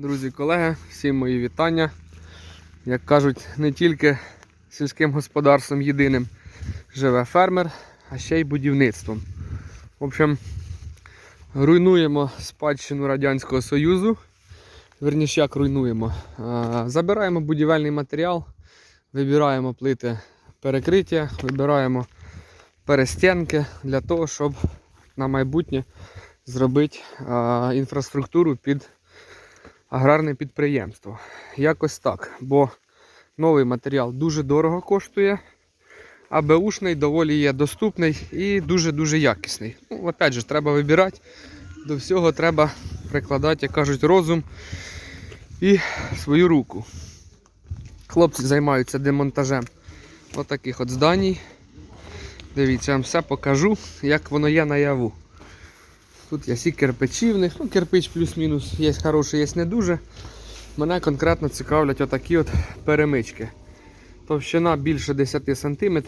Друзі, колеги, всім мої вітання. Як кажуть, не тільки сільським господарством єдиним живе фермер, а ще й будівництвом. В общем, руйнуємо спадщину Радянського Союзу. Верніше, як руйнуємо. Забираємо будівельний матеріал, вибираємо плити перекриття, вибираємо перестінки для того, щоб на майбутнє зробити інфраструктуру під аграрне підприємство. Якось так. Бо новий матеріал дуже дорого коштує, а беушний доволі є доступний і дуже-дуже якісний. Ну, опять же, треба вибирати. До всього треба прикладати, як кажуть, розум і свою руку. Хлопці займаються демонтажем отаких от зданій. Дивіться, я вам все покажу, як воно є наяву. Тут є всі кирпичівних, ну кирпич плюс-мінус, є хороший, є не дуже. Мене конкретно цікавлять отакі от перемички. Товщина більше 10 см,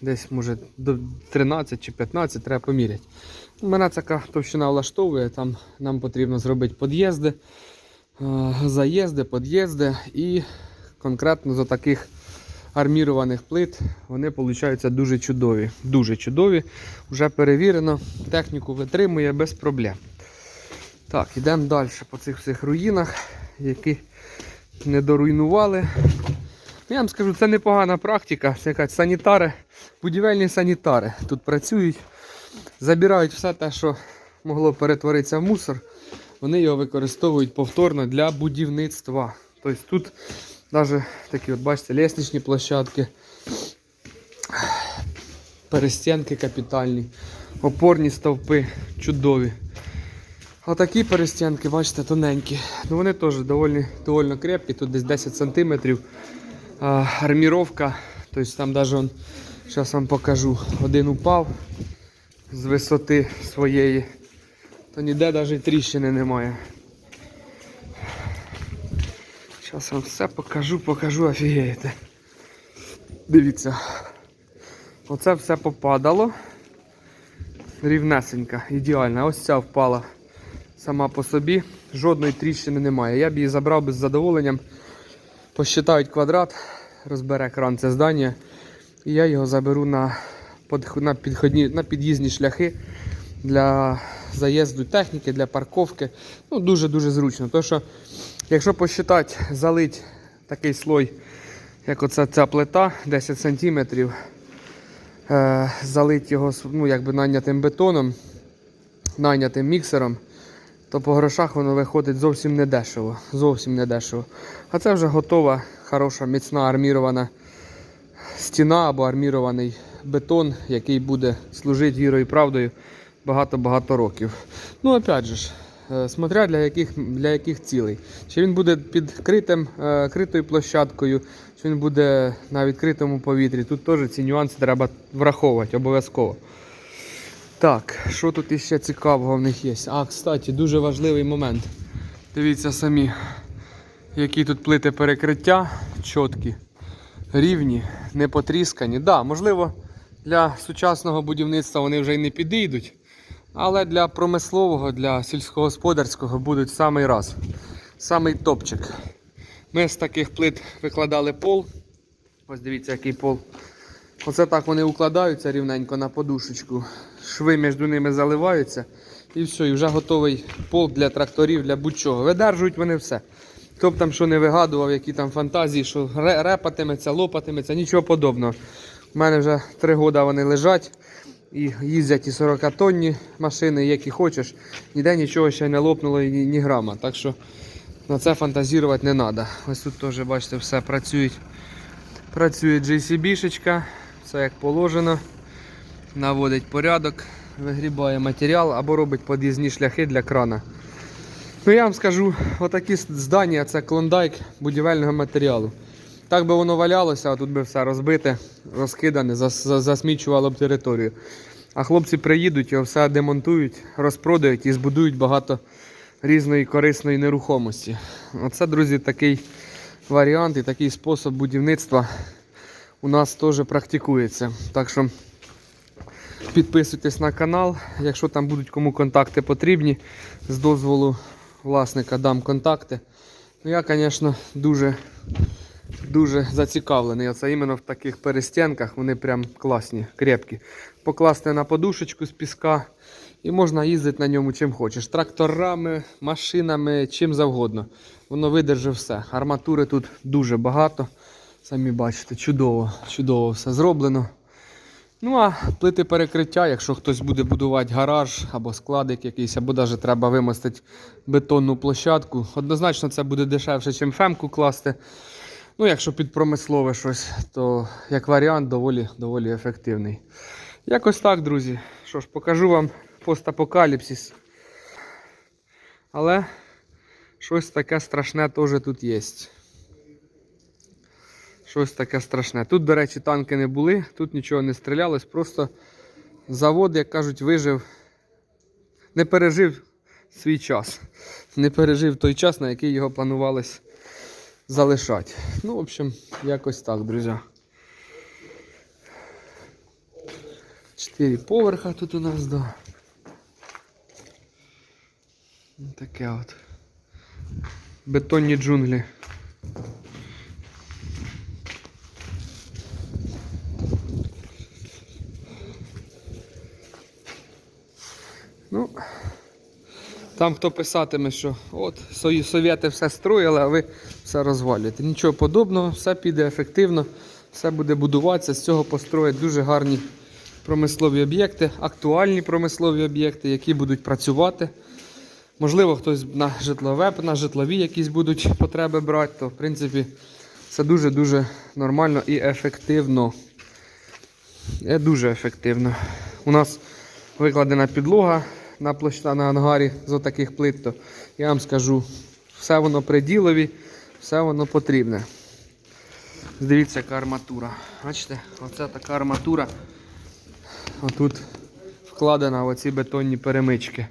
десь може до 13 чи 15 треба поміряти. Мене така товщина влаштовує, там нам потрібно зробити під'їзди, е, заїзди, під'їзди і конкретно з таких армірованих плит вони получаються дуже чудові. Дуже чудові. Вже перевірено, техніку витримує без проблем. Так, йдемо далі по цих всіх руїнах, які не доруйнували. Я вам скажу, це непогана практика. Це якась санітари, будівельні санітари тут працюють, забирають все те, що могло перетворитися в мусор. Вони його використовують повторно для будівництва. Тобто тут навіть такі, от бачите, лестничні площадки, перестінки капітальні, опорні стовпи чудові. А такі перестінки, бачите, тоненькі. Ну вони теж доволі, доволі крепкі, тут десь 10 см. А, арміровка, тобто там навіть он, зараз вам покажу, один упав з висоти своєї, то ніде навіть тріщини немає. Зараз вам все покажу, покажу, офігієте. Дивіться. Оце все попадало. Рівнесенька, ідеальна. Ось ця впала сама по собі. Жодної тріщини немає. Я б її забрав би з задоволенням. Посчитають квадрат, розбере кран це здання. І я його заберу на, на, підходні, на під'їзні шляхи для заїзду техніки, для парковки. Ну, Дуже-дуже зручно. Тому що, якщо посчитати, залить такий слой, як оця ця плита, 10 см, е, залить його ну, якби найнятим бетоном, найнятим міксером, то по грошах воно виходить зовсім не дешево. Зовсім не дешево. А це вже готова, хороша, міцна армірована стіна або армірований бетон, який буде служити вірою і правдою багато-багато років. Ну, опять же ж, смотря для яких, для яких цілей. Чи він буде під критим, е, критою площадкою, чи він буде на відкритому повітрі. Тут теж ці нюанси треба враховувати обов'язково. Так, що тут іще цікавого в них є? А, кстати, дуже важливий момент. Дивіться самі, які тут плити перекриття чіткі, рівні, не потріскані. Да, можливо, для сучасного будівництва вони вже й не підійдуть, але для промислового, для сільськогосподарського будуть самий раз. Самий топчик. Ми з таких плит викладали пол. Ось дивіться, який пол. Оце так вони укладаються рівненько на подушечку. Шви між ними заливаються. І все, і вже готовий пол для тракторів, для будь-чого. Видержують вони все. Хто б там що не вигадував, які там фантазії, що репатиметься, лопатиметься, нічого подобного. У мене вже три роки вони лежать і їздять і 40 тонні машини, які хочеш. Ніде нічого ще не лопнуло і ні, ні грама. Так що на це фантазірувати не треба. Ось тут теж, бачите, все працюють. Працює JCB-шечка, все як положено. Наводить порядок, вигрібає матеріал або робить під'їзні шляхи для крана. Ну я вам скажу, отакі здання це клондайк будівельного матеріалу. Так би воно валялося, а тут би все розбите, розкидане, засмічувало б територію. А хлопці приїдуть, його все демонтують, розпродають і збудують багато різної корисної нерухомості. Оце, друзі, такий варіант і такий спосіб будівництва у нас теж практикується. Так що підписуйтесь на канал, якщо там будуть кому контакти потрібні, з дозволу власника дам контакти. Ну я, звісно, дуже, дуже зацікавлений. Оце іменно в таких перестінках вони прям класні, крепкі. Покласти на подушечку з піска і можна їздити на ньому чим хочеш. Тракторами, машинами, чим завгодно. Воно видержи все. Арматури тут дуже багато. Самі бачите, чудово, чудово все зроблено. Ну а плити перекриття, якщо хтось буде будувати гараж або складик якийсь, або навіть треба вимостити бетонну площадку, однозначно це буде дешевше, ніж фемку класти. Ну, якщо під промислове щось, то як варіант доволі, доволі ефективний. Якось так, друзі. Що ж, покажу вам постапокаліпсис. Але щось таке страшне теж тут є. Щось таке страшне. Тут, до речі, танки не були, тут нічого не стрілялось, просто завод, як кажуть, вижив, не пережив свій час. Не пережив той час, на який його планувалось залишати. Ну, в общем, якось так, друзі. Чотири поверха тут у нас, да. Ну, Таке от. Бетонні джунглі. Ну, там хто писатиме, що от совєти все строїли, а ви все розвалюєте. Нічого подобного, все піде ефективно, все буде будуватися. З цього построять дуже гарні промислові об'єкти, актуальні промислові об'єкти, які будуть працювати. Можливо, хтось на житлове, на житлові якісь будуть потреби брати, то в принципі це дуже-дуже нормально і ефективно. Е, Дуже ефективно. У нас викладена підлога на площа на ангарі з отаких плит, то я вам скажу, все воно при ділові, все воно потрібне. Дивіться, яка арматура. Бачите, оце така арматура. Отут вкладена в оці бетонні перемички.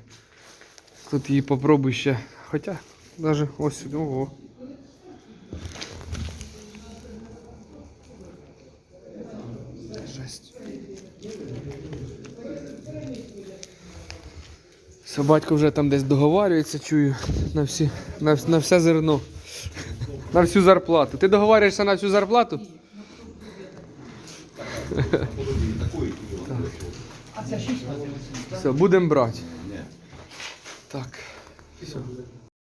Тут її попробуй ще. Хоча, навіть ось ого. Батько вже там десь договарюється, чую, на, всі, на, на все зерно. На всю зарплату. Ти договарюєшся на всю зарплату? Все, будемо брати. Так. Все.